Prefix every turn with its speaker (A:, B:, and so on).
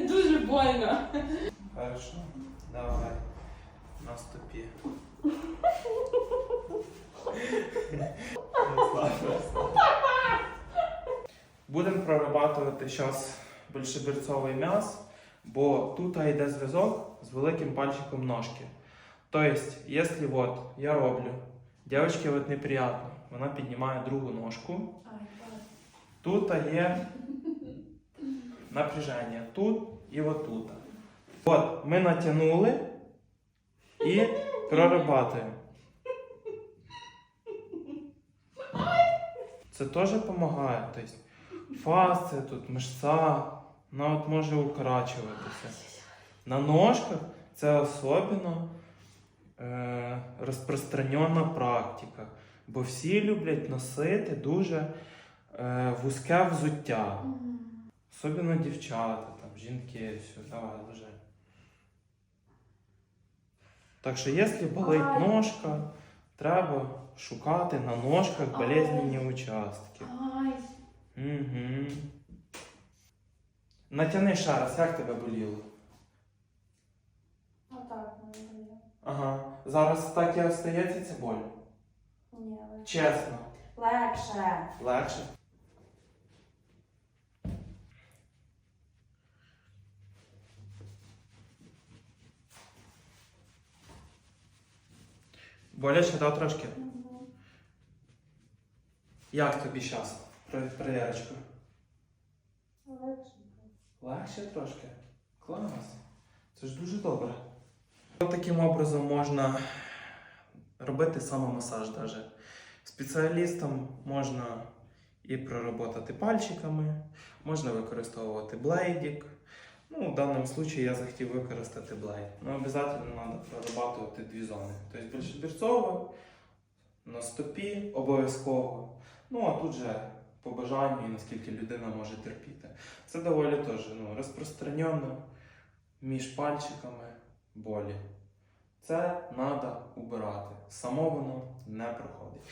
A: больно.
B: Хорошо. Давай. Наступи. Будемо прорабатувати зараз більшобірцовий м'яз, бо тут йде зв'язок з великим пальчиком ножки. Тобто, якщо от я роблю, дівчинці от неприємно, вона піднімає другу ножку, тут є напряження, тут і отут. От, ми натягнули і прорабатуємо. Це теж допомагає. Тобто, фасція тут, мишця, вона от може укорачуватися. На ножках це особливо е, розпространена практика. Бо всі люблять носити дуже е, вузьке взуття. Особливо дівчата, там, жінки, все, давай, лежи. Так що, якщо болить ножка, треба шукати на ножках болезненні участки.
A: Ай.
B: Угу. Натяни ще раз, як тебе боліло?
A: Отак, мабуть.
B: Ага. Зараз так і остається ця боль.
A: Ні, легше.
B: Чесно.
A: Легше.
B: Легше. Боляче, да, трошки? Як тобі зараз? Перевірочку.
A: Легше.
B: Легше трошки. Клас. Це ж дуже добре. Таким образом можна робити самомасаж даже. Спеціалістам можна і проработати пальчиками, можна використовувати блейдик. Ну, в даному випадку я захотів використати блейд. Ну, обов'язково треба прорабатувати дві зони. Тобто більшобірцово, на стопі обов'язково. Ну, а тут же по бажанню і наскільки людина може терпіти. Це доволі теж ну, розпространено між пальчиками болі. Це треба убирати. Само воно не проходить.